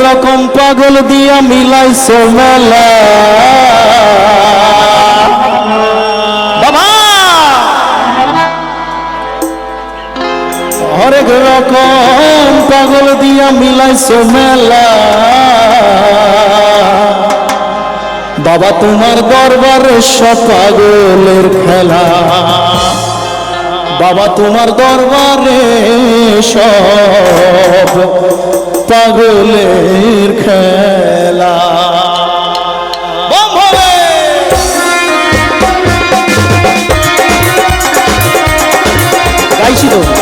রকম পাগল দিয়া মিলাইছো মেলা। বাবা! হরেক রকম পাগল দিয়া মিলাইছো মেলা। বাবা, তোমার দরবারে সব পাগলের খেলা। বাবা, তোমার দরবারে সব পাগলের খেলা! গাইছি তো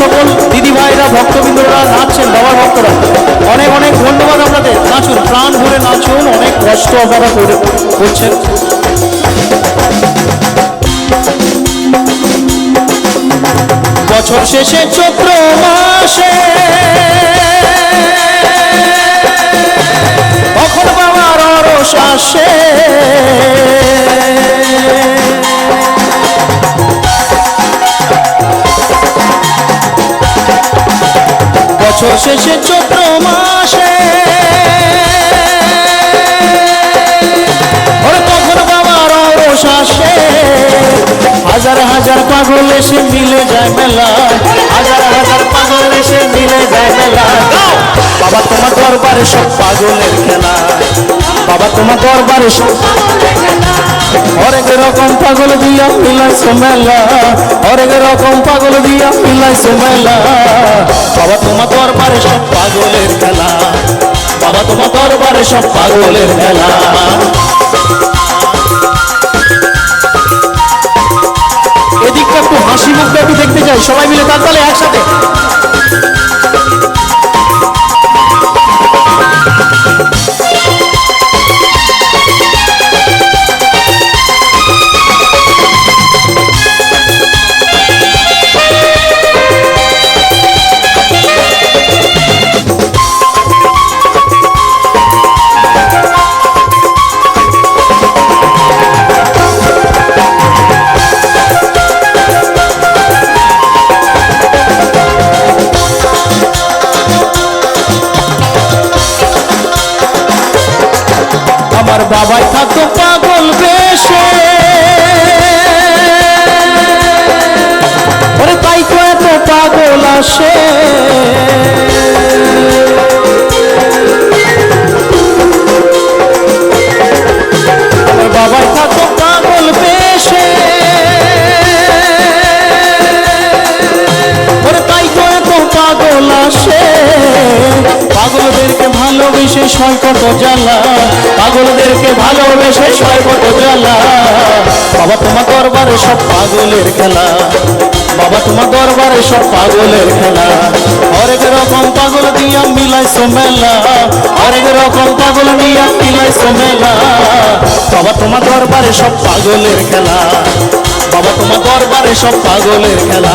সকল দিদি ভাইরা, ভক্তবৃন্দরা নাচছেন, বাবার ভক্তরা। অনেক অনেক ধন্যবাদ আপনাদের। নাচুন, প্রাণ ভরে নাচুন, অনেক কষ্ট আপনারা করে করছেন। বছর শেষে চৈত্র মাসে তখন বাবার অরস আসে? বছর শেষে চৈত্র মাসে। তখন বাবার অরস আসে। হাজার হাজার পাগল এসে মিলে যায় মেলা। হাজার হাজার পাগল এসে মিলে যায় মেলা! বাবা, তোমার দরবারে সব পাগলের খেলা। বাবা, তোমার দরবারে সব হরেক রকম পাগল দিয়া মিলাইছে মেলা হরেক রকম পাগল দিয়া মিলাইছে মেলা বাবা, তোমার দরবারে সব পাগলের খেলা। বাবা, তোমার দরবারে সব পাগলের খেলা। এদিকটা একটু হাসি একটু দেখতে চাই, সবাই মিলে তার তালে একসাথে। বাবাই থাকতো পাগল বেশে। তাই তো এত পাগল আসে। ভালোবেসে সয় কত জ্বালা। পাগলদেরকে ভালোবেসে সয় জ্বালা। বাবা, তোমার দরবারে সব পাগলের খেলা। বাবা, তোমার দরবারে সব পাগলের খেলা। হরেক রকম পাগল দিয়া মিলাইছো মেলা। হরেক রকম পাগল দিয়া মিলাইছো মেলা। বাবা, তোমার দরবারে সব পাগলের খেলা। বাবা, তোমার দরবারে সব পাগলের খেলা।